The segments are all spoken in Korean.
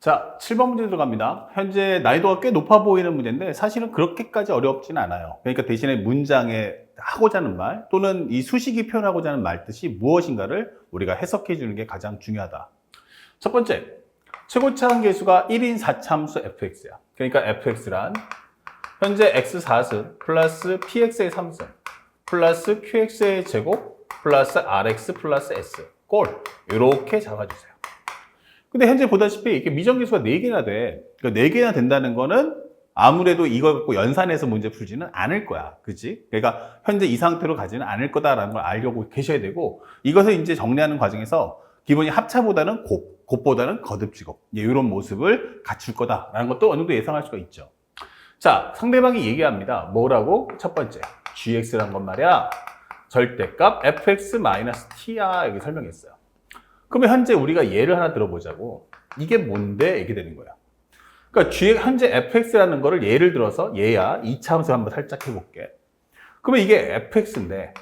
자, 7번 문제 들어갑니다. 현재 난이도가 꽤 높아 보이는 문제인데 사실은 그렇게까지 어렵지는 않아요. 그러니까 대신에 문장에 하고자 하는 말 또는 이 수식이 표현하고자 하는 말 뜻이 무엇인가를 우리가 해석해 주는 게 가장 중요하다. 첫 번째, 최고차 한계수가 1인 4참수 fx야. 그러니까 fx란 현재 x 4승 플러스 px의 3승 플러스 qx의 제곱 플러스 rx 플러스 s 꼴 이렇게 잡아주세요. 근데 현재 보다시피 이게 미정계수가 4개나 돼. 그러니까 4개나 된다는 거는 아무래도 이걸 갖고 연산해서 문제 풀지는 않을 거야. 그치? 그러니까 현재 이 상태로 가지는 않을 거다라는 걸 알려고 계셔야 되고 이것을 이제 정리하는 과정에서 기본이 합차보다는 곱, 곱보다는 거듭지곱. 이런 모습을 갖출 거다라는 것도 어느 정도 예상할 수가 있죠. 자, 상대방이 얘기합니다. 뭐라고? 첫 번째, gx란 건 말이야. 절대값 fx-t야. 여기 설명했어요. 그러면 현재 우리가 예를 하나 들어보자고. 이게 뭔데? 이렇게 되는 거야. 그러니까 G, 현재 fx라는 거를 예를 들어서 얘야. 이차함수 한번 살짝 해볼게. 그러면 이게 fx인데,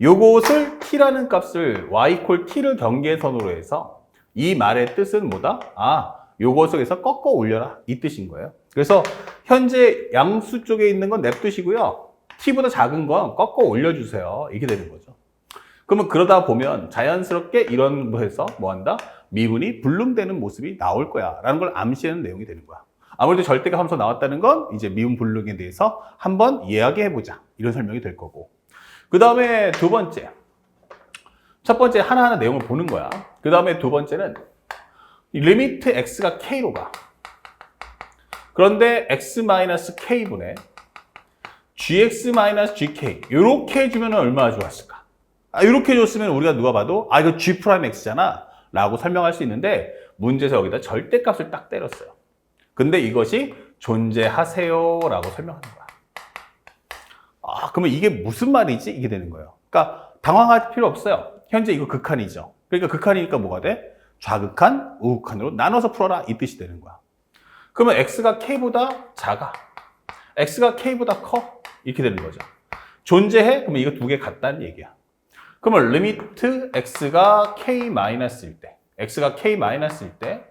요것을 t라는 값을 y 콜 t를 경계선으로 해서 이 말의 뜻은 뭐다? 아, 요것에서 꺾어 올려라. 이 뜻인 거예요. 그래서 현재 양수 쪽에 있는 건 냅두시고요. t보다 작은 건 꺾어 올려주세요. 이렇게 되는 거죠. 그러면 그러다 보면 자연스럽게 이런 거에서 뭐 한다? 미분이 불능되는 모습이 나올 거야. 라는 걸 암시하는 내용이 되는 거야. 아무래도 절대가 함수 나왔다는 건 이제 미분 불능에 대해서 한번 이야기해 보자. 이런 설명이 될 거고. 그 다음에 두 번째. 첫 번째 하나하나 내용을 보는 거야. 그 다음에 두 번째는 이 리미트 x가 k로 가. 그런데 x-k분의 gx-gk 이렇게 해주면 얼마나 좋았을까? 아, 이렇게 해줬으면 우리가 누가 봐도 아 이거 g'x잖아 라고 설명할 수 있는데 문제에서 여기다 절대값을 딱 때렸어요. 근데 이것이 존재하세요 라고 설명하는 거야. 아 그러면 이게 무슨 말이지? 이게 되는 거예요. 그러니까 당황할 필요 없어요. 현재 이거 극한이죠. 그러니까 극한이니까 뭐가 돼? 좌극한, 우극한으로 나눠서 풀어라 이 뜻이 되는 거야. 그러면 x가 k보다 작아. x가 k보다 커. 이렇게 되는 거죠. 존재해? 그러면 이거 두 개 같다는 얘기야. 그러면 리미트 x가 k-일 때, x가 k-일 때,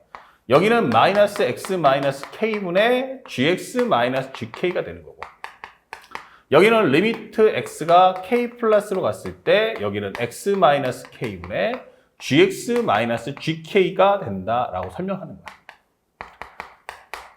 여기는 마이너스 x 마이너스 k분의 gx 마이너스 gk가 되는 거고, 여기는 리미트 x가 k 플러스로 갔을 때, 여기는 x 마이너스 k분의 gx 마이너스 gk가 된다라고 설명하는 거야.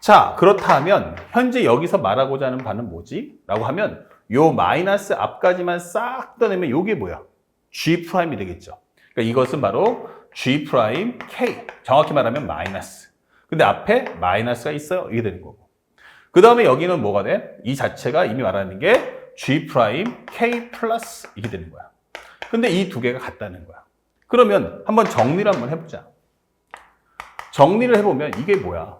자, 그렇다면 현재 여기서 말하고자 하는 바는 뭐지? 라고 하면 요 마이너스 앞까지만 싹 떠내면 요게 뭐야? G 프라임이 되겠죠. 그러니까 이것은 바로 G 프라임 K. 정확히 말하면 마이너스. 근데 앞에 마이너스가 있어요. 이게 되는 거고. 그 다음에 여기는 뭐가 돼? 이 자체가 이미 말하는 게 G 프라임 K 플러스 이게 되는 거야. 근데 이 두 개가 같다는 거야. 그러면 한번 정리를 한번 해보자. 정리를 해보면 이게 뭐야?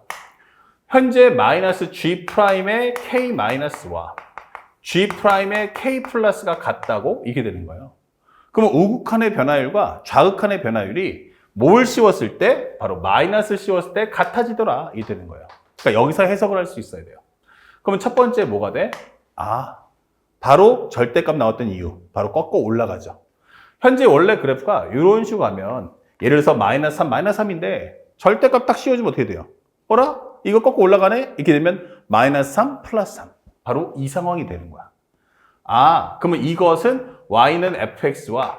현재 마이너스 G 프라임의 K 마이너스와 G 프라임의 K 플러스가 같다고 이게 되는 거예요. 그러면 우극한의 변화율과 좌극한의 변화율이 뭘 씌웠을 때 바로 마이너스 씌웠을 때 같아지더라 이게 되는 거예요. 그러니까 여기서 해석을 할 수 있어야 돼요. 그러면 첫 번째 뭐가 돼? 아, 바로 절대값 나왔던 이유. 바로 꺾어 올라가죠. 현재 원래 그래프가 이런 식으로 가면 예를 들어서 마이너스 3, 마이너스 3인데 절대값 딱 씌워주면 어떻게 돼요? 어라? 이거 꺾고 올라가네? 이렇게 되면 마이너스 3 플러스 3. 바로 이 상황이 되는 거야. 아, 그러면 이것은 y는 fx와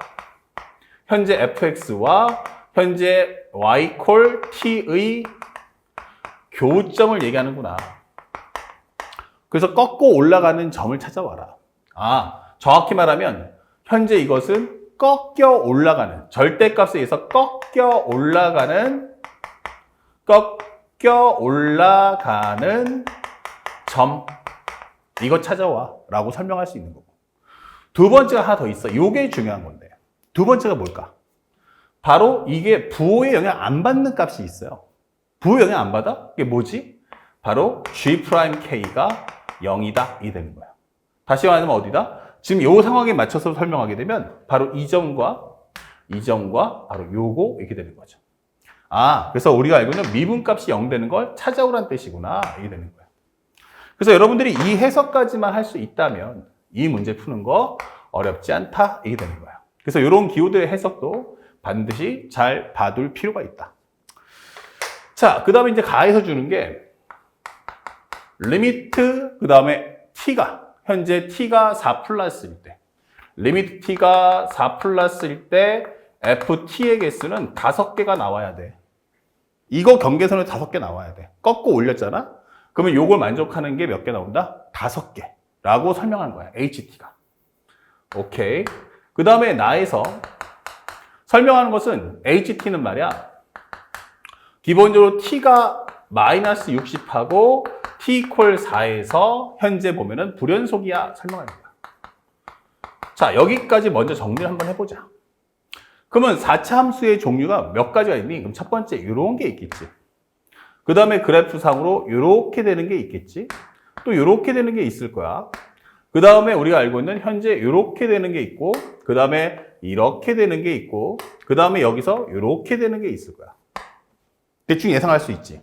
현재 fx와 현재 y 콜 t의 교점을 얘기하는구나. 그래서 꺾고 올라가는 점을 찾아와라. 아, 정확히 말하면 현재 이것은 꺾여 올라가는 절대값에 의해서 꺾여 올라가는 꺾여 올라가는 점 이거 찾아와 라고 설명할 수 있는 거고 두 번째가 하나 더 있어. 이게 중요한 건데. 두 번째가 뭘까? 바로 이게 부호에 영향 안 받는 값이 있어요. 부호 영향 안 받아? 이게 뭐지? 바로 G'K가 0이다. 이 되는 거야. 다시 말하면 어디다? 지금 이 상황에 맞춰서 설명하게 되면 바로 이 점과 이 점과 바로 요거 이렇게 되는 거죠. 아 그래서 우리가 알고 있는 미분값이 0 되는 걸 찾아오란 뜻이구나. 이게 되는 거야. 그래서 여러분들이 이 해석까지만 할 수 있다면 이 문제 푸는 거 어렵지 않다 이게 되는 거야. 그래서 이런 기호들의 해석도 반드시 잘 봐둘 필요가 있다. 자, 그 다음에 이제 가에서 주는 게 리미트, 그 다음에 t가, 현재 t가 4 플러스일 때, 리미트 t가 4 플러스일 때 ft의 개수는 5개가 나와야 돼. 이거 경계선에 5개 나와야 돼. 꺾고 올렸잖아? 그러면 요걸 만족하는 게 몇 개 나온다? 5개. 라고 설명한 거야. ht가. 오케이. 그 다음에 나에서 설명하는 것은 ht는 말이야. 기본적으로 t가 마이너스 60하고 t 이퀄 4에서 현재 보면은 불연속이야 거야. 자, 여기까지 먼저 정리를 한번 해보자. 그러면 4차 함수의 종류가 몇 가지가 있니? 그럼 첫 번째 이런 게 있겠지. 그 다음에 그래프상으로 이렇게 되는 게 있겠지. 또 이렇게 되는 게 있을 거야. 그 다음에 우리가 알고 있는 현재 이렇게 되는 게 있고, 그 다음에 이렇게 되는 게 있고, 그 다음에 여기서 이렇게 되는 게 있을 거야. 대충 예상할 수 있지.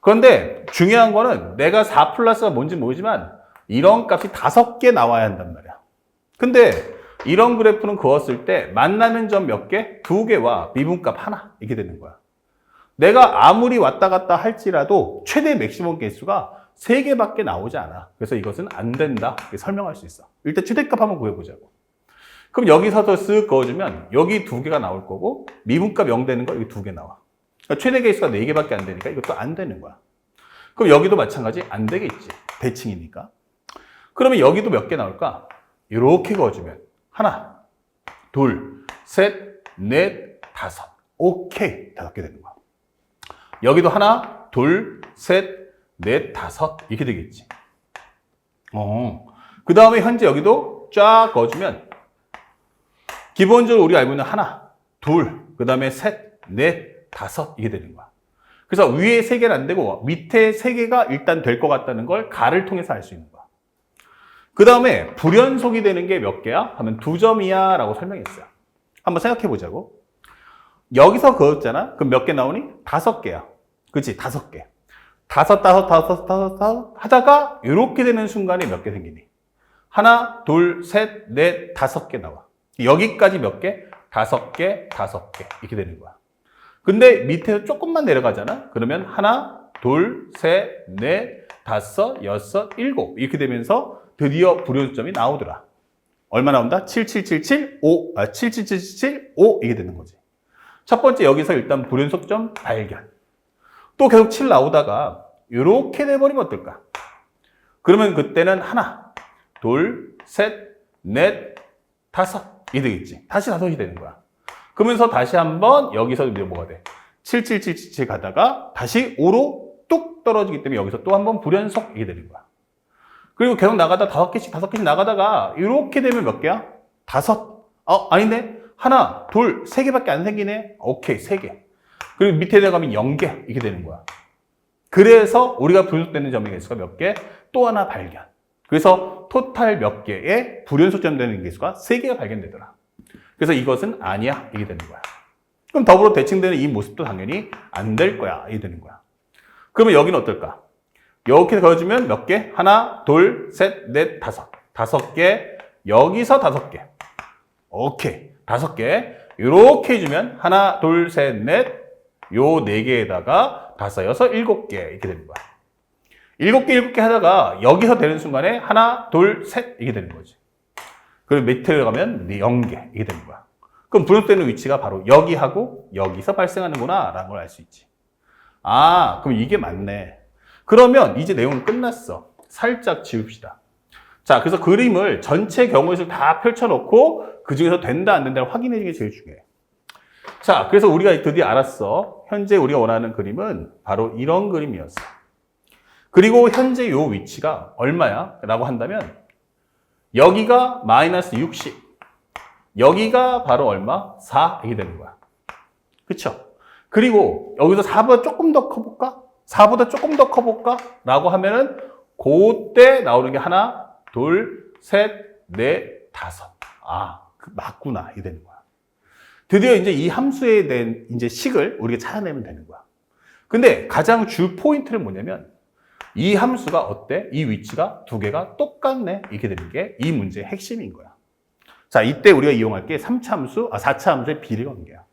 그런데 중요한 거는 내가 4 플러스가 뭔지 모르지만 이런 값이 다섯 개 나와야 한단 말이야. 근데 이런 그래프는 그었을 때 만나는 점 몇 개? 두 개와 미분값 하나 이렇게 되는 거야. 내가 아무리 왔다 갔다 할지라도 최대 맥시멈 개수가 세 개밖에 나오지 않아. 그래서 이것은 안 된다. 이렇게 설명할 수 있어. 일단 최대값 한번 구해보자고. 그럼 여기서도 쓱 그어주면 여기 두 개가 나올 거고 미분값 0 되는 거 여기 두 개 나와. 그러니까 최대 개수가 네 개밖에 안 되니까 이것도 안 되는 거야. 그럼 여기도 마찬가지 안 되겠지. 대칭이니까. 그러면 여기도 몇 개 나올까? 이렇게 그어주면 하나, 둘, 셋, 넷, 다섯. 오케이. 다섯 개 되는 거야. 여기도 하나, 둘, 셋, 넷, 다섯. 이렇게 되겠지. 어. 그 다음에 현재 여기도 쫙 그어주면 기본적으로 우리가 알고 있는 하나, 둘, 그 다음에 셋, 넷, 다섯. 이게 되는 거야. 그래서 위에 세 개는 안 되고 밑에 세 개가 일단 될 것 같다는 걸 가를 통해서 알 수 있는 거야. 그 다음에 불연속이 되는 게 몇 개야? 하면 두 점이야 라고 설명했어요. 한번 생각해 보자고. 여기서 그었잖아? 그럼 몇 개 나오니? 다섯 개야. 그치? 다섯 개. 다섯, 다섯, 다섯, 다섯, 다섯 하다가 이렇게 되는 순간에 몇 개 생기니? 하나, 둘, 셋, 넷, 다섯 개 나와. 여기까지 몇 개? 다섯 개, 다섯 개. 이렇게 되는 거야. 근데 밑에서 조금만 내려가잖아? 그러면 하나, 둘, 셋, 넷, 다섯, 여섯, 일곱. 이렇게 되면서 드디어 불연수점이 나오더라. 얼마 나온다? 7777, 5, 아, 77777, 5 이게 되는 거지. 첫 번째 여기서 일단 불연속점 발견. 또 계속 7 나오다가 이렇게 돼버리면 어떨까? 그러면 그때는 하나, 둘, 셋, 넷, 다섯 이 되겠지. 다시 다섯이 되는 거야. 그러면서 다시 한번 여기서 이제 뭐가 돼? 77777 가다가 다시 5로 뚝 떨어지기 때문에 여기서 또 한번 불연속 이게 되는 거야. 그리고 계속 나가다 다섯 개씩 다섯 개씩 나가다가 이렇게 되면 몇 개야? 다섯. 어 아닌데 하나, 둘, 세 개밖에 안 생기네. 오케이 세 개. 그리고 밑에 내려가면 0개 이렇게 되는 거야. 그래서 우리가 불연속되는 점의 개수가 몇 개? 또 하나 발견. 그래서 토탈 몇 개의 불연속점 되는 개수가 세 개가 발견되더라. 그래서 이것은 아니야 이게 되는 거야. 그럼 더불어 대칭되는 이 모습도 당연히 안 될 거야 이게 되는 거야. 그러면 여기는 어떨까? 이렇게 그어주면 몇 개? 하나, 둘, 셋, 넷, 다섯. 다섯 개. 여기서 다섯 개. 오케이. 다섯 개. 이렇게 해주면 하나, 둘, 셋, 넷. 요 네 개에다가 다섯, 여섯, 일곱 개. 이렇게 되는 거야. 일곱 개, 일곱 개 하다가 여기서 되는 순간에 하나, 둘, 셋. 이게 되는 거지. 그리고 밑에 가면 네, 영 개. 이게 되는 거야. 그럼 분석되는 위치가 바로 여기하고 여기서 발생하는구나. 라는 걸 알 수 있지. 아, 그럼 이게 맞네. 그러면 이제 내용은 끝났어. 살짝 지웁시다. 자, 그래서 그림을 전체 경우에서 다 펼쳐놓고 그 중에서 된다, 안 된다를 확인해 주는 게 제일 중요해. 자, 그래서 우리가 드디어 알았어. 현재 우리가 원하는 그림은 바로 이런 그림이었어. 그리고 현재 요 위치가 얼마야? 라고 한다면 여기가 마이너스 60. 여기가 바로 얼마? 4 이게 되는 거야. 그쵸? 그리고 여기서 4보다 조금 더 커볼까? 4보다 조금 더 커볼까? 라고 하면은 그때 나오는 게 하나, 둘, 셋, 넷, 다섯. 아, 그 맞구나. 이게 되는 거야. 드디어 이제 이 함수에 대한 이제 식을 우리가 찾아내면 되는 거야. 근데 가장 주 포인트는 뭐냐면 이 함수가 어때? 이 위치가 두 개가 똑같네. 이렇게 되는 게 이 문제의 핵심인 거야. 자, 이때 우리가 이용할 게 3차 함수, 아, 4차 함수의 비례 관계야.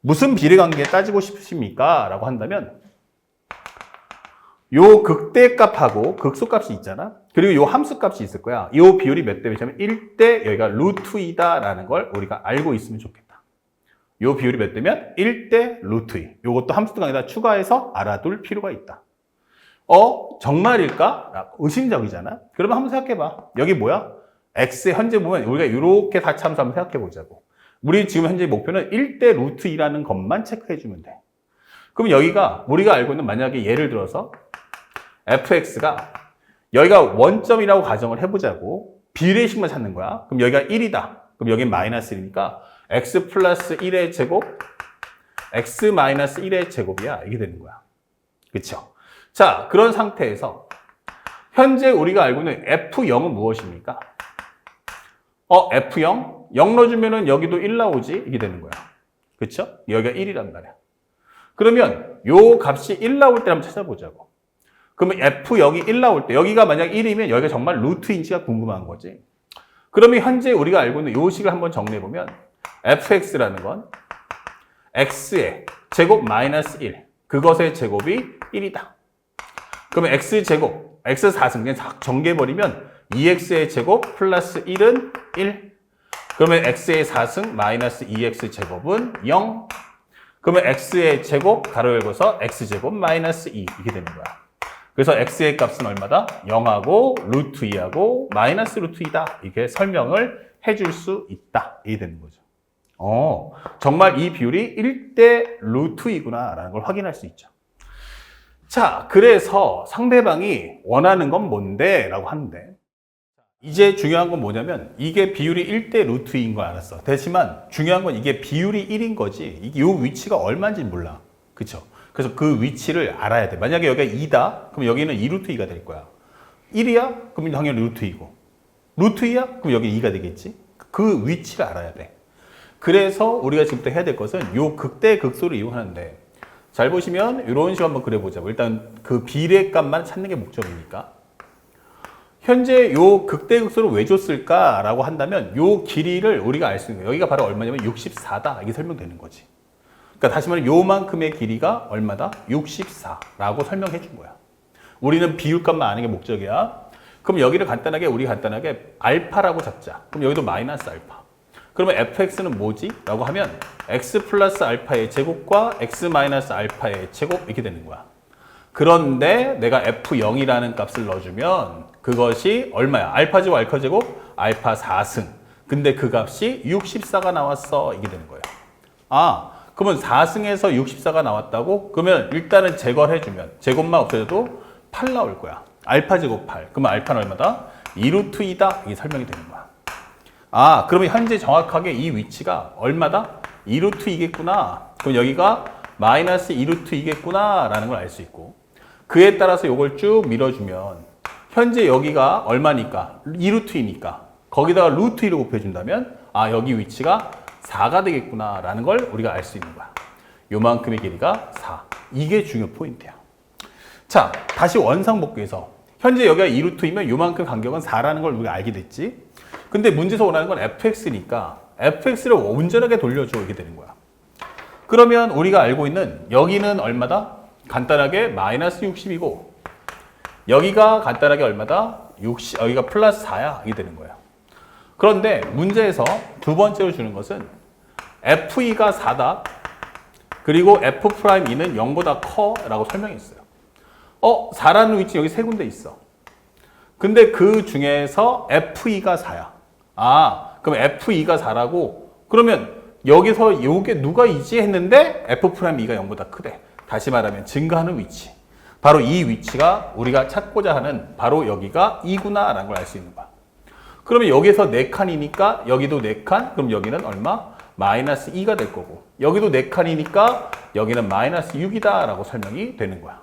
무슨 비례관계 따지고 싶으십니까? 라고 한다면 요 극대값하고 극소값이 있잖아. 그리고 요 함수값이 있을 거야. 요 비율이 몇 대 몇이냐면 1대 여기가 루트 2다 라는 걸 우리가 알고 있으면 좋겠다. 요 비율이 몇 대면 1대 루트 2. 요것도 함수 강에다 추가해서 알아둘 필요가 있다. 어? 정말일까? 라고 의심적이잖아. 그러면 한번 생각해봐. 여기 뭐야? x 현재 보면 우리가 이렇게 다치 함수 한번 생각해 보자고. 우리 지금 현재 목표는 1대 루트 2라는 것만 체크해 주면 돼. 그럼 여기가 우리가 알고 있는 만약에 예를 들어서 fx가 여기가 원점이라고 가정을 해보자고 비례식만 찾는 거야. 그럼 여기가 1이다. 그럼 여기 마이너스 1이니까 x 플러스 1의 제곱 x 마이너스 1의 제곱이야. 이게 되는 거야. 그쵸? 자, 그런 상태에서 현재 우리가 알고 있는 f0은 무엇입니까? 어, f0? 0 넣어주면은 여기도 1 나오지? 이게 되는 거야. 그쵸? 여기가 1이란 말이야. 그러면 요 값이 1 나올 때 한번 찾아보자고. 그러면 F0이 1 나올 때 여기가 만약 1이면 여기가 정말 루트인지가 궁금한 거지. 그러면 현재 우리가 알고 있는 요 식을 한번 정리해 보면 fx라는 건 x의 제곱 마이너스 1 그것의 제곱이 1이다. 그러면 x 제곱 x 4승 그냥 정리해 버리면 2x의 제곱 플러스 1은 1 그러면 x의 4승 마이너스 2x 제곱은 0 그러면 x의 제곱 가로 열고서 x제곱 마이너스 2 이게 되는 거야. 그래서 x의 값은 얼마다? 0하고 루트 2하고 마이너스 루트 2다. 이게 설명을 해줄 수 있다. 이게 되는 거죠. 어, 정말 이 비율이 1대 루트 2구나 라는 걸 확인할 수 있죠. 자, 그래서 상대방이 원하는 건 뭔데? 라고 하는데 이제 중요한 건 뭐냐면 이게 비율이 1대 루트 2인 거 알았어. 대지만 중요한 건 이게 비율이 1인 거지. 요 위치가 얼마인지 몰라. 그쵸? 그래서 그 위치를 알아야 돼. 만약에 여기가 2다? 그럼 여기는 2루트 2가 될 거야. 1이야? 그럼 당연히 루트 2고. 루트 2야? 그럼 여기 2가 되겠지? 그 위치를 알아야 돼. 그래서 우리가 지금부터 해야 될 것은 요 극대 극소를 이용하는데 잘 보시면 이런 식으로 한번 그려보자고. 일단 그 비례값만 찾는 게 목적이니까. 현재 요 극대 극소를 왜 줬을까라고 한다면 요 길이를 우리가 알 수 있는 거예요. 여기가 바로 얼마냐면 64다. 이게 설명되는 거지. 그러니까 다시 말하면 요만큼의 길이가 얼마다? 64라고 설명해 준 거야. 우리는 비율값만 아는 게 목적이야. 그럼 여기를 간단하게 우리 간단하게 알파라고 잡자. 그럼 여기도 마이너스 알파. 그러면 fx는 뭐지? 라고 하면 x 플러스 알파의 제곱과 x 마이너스 알파의 제곱 이렇게 되는 거야. 그런데 내가 f0이라는 값을 넣어주면 그것이 얼마야? 알파 제곱 알파 제곱 알파 4승. 근데 그 값이 64가 나왔어. 이게 되는 거예요. 아, 그러면 4승에서 64가 나왔다고? 그러면 일단은 제거를 해주면 제곱만 없애도 8 나올 거야. 알파 제곱 8. 그러면 알파는 얼마다? 2루트 2다. 이게 설명이 되는 거야. 아, 그러면 현재 정확하게 이 위치가 얼마다? 2루트 2겠구나. 그럼 여기가 마이너스 2루트 2겠구나. 라는 걸 알 수 있고. 그에 따라서 이걸 쭉 밀어주면 현재 여기가 얼마니까? 2루트이니까. 거기다가 루트 2를 곱해준다면 아, 여기 위치가 4가 되겠구나. 라는 걸 우리가 알 수 있는 거야. 요만큼의 길이가 4. 이게 중요 포인트야. 자, 다시 원상복귀해서 현재 여기가 2루트이면 요만큼 간격은 4라는 걸 우리가 알게 됐지. 근데 문제에서 원하는 건 fx니까 fx를 온전하게 돌려줘 이게 되는 거야. 그러면 우리가 알고 있는 여기는 얼마다? 간단하게 마이너스 60이고 여기가 간단하게 얼마다? 60, 여기가 플러스 4야 이게 되는 거야. 그런데 문제에서 두 번째로 주는 것은 f2가 4다. 그리고 f'2는 0보다 커라고 설명했어요. 어, 4라는 위치 여기 세 군데 있어. 근데 그 중에서 f2가 4야. 아, 그럼 f2가 4라고 그러면 여기서 요게 누가 이지 했는데 f'2가 0보다 크대. 다시 말하면 증가하는 위치. 바로 이 위치가 우리가 찾고자 하는 바로 여기가 2구나 라는 걸 알 수 있는 거야. 그러면 여기서 4칸이니까 여기도 4칸, 그럼 여기는 얼마? 마이너스 2가 될 거고 여기도 4칸이니까 여기는 마이너스 6이다 라고 설명이 되는 거야.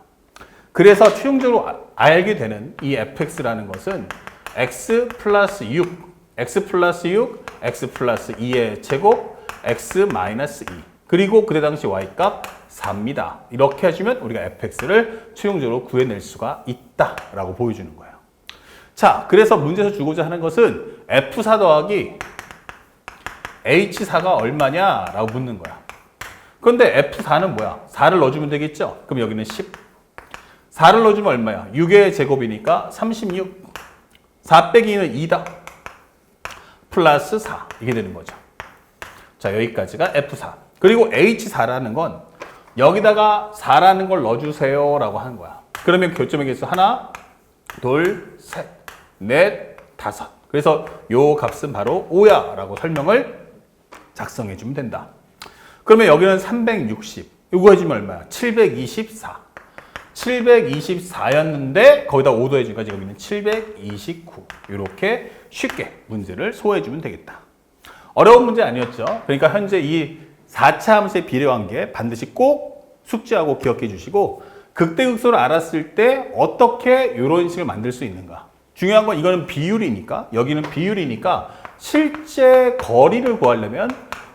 그래서 최종적으로 아- 알게 되는 이 fx라는 것은 x 플러스 6, x 플러스 6, x 플러스 2의 제곱, x 마이너스 2. 그리고 그때 당시 y값 4입니다. 이렇게 해주면 우리가 fx를 최종적으로 구해낼 수가 있다라고 보여주는 거예요. 자, 그래서 문제에서 주고자 하는 것은 f4 더하기 h4가 얼마냐라고 묻는 거야. 그런데 F4는 뭐야? 4를 넣어주면 되겠죠? 그럼 여기는 10. 4를 넣어주면 얼마야? 6의 제곱이니까 36. 4 빼기 2는 2다. 플러스 4. 이게 되는 거죠. 자, 여기까지가 F4. 그리고 H4라는 건 여기다가 4라는 걸 넣어주세요 라고 하는 거야. 그러면 교점의 개수 하나, 둘, 셋, 넷, 다섯. 그래서 요 값은 바로 5야 라고 설명을 작성해 주면 된다. 그러면 여기는 360. 이거 해주면 얼마야? 724. 724였는데 거기다 5도 해주니까 여기는 729. 이렇게 쉽게 문제를 소화해 주면 되겠다. 어려운 문제 아니었죠? 그러니까 현재 이 4차 함수의 비례관계 반드시 꼭 숙지하고 기억해 주시고 극대극소를 알았을 때 어떻게 이런 식을 만들 수 있는가. 중요한 건 이거는 비율이니까 여기는 비율이니까 실제 거리를 구하려면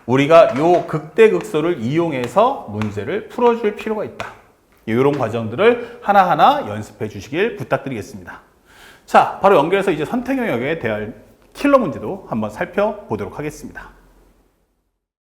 우리가 요 극대극소를 이용해서 문제를 풀어줄 필요가 있다. 이런 과정들을 하나하나 연습해 주시길 부탁드리겠습니다. 자, 바로 연결해서 이제 선택 영역에 대한 킬러 문제도 한번 살펴보도록 하겠습니다.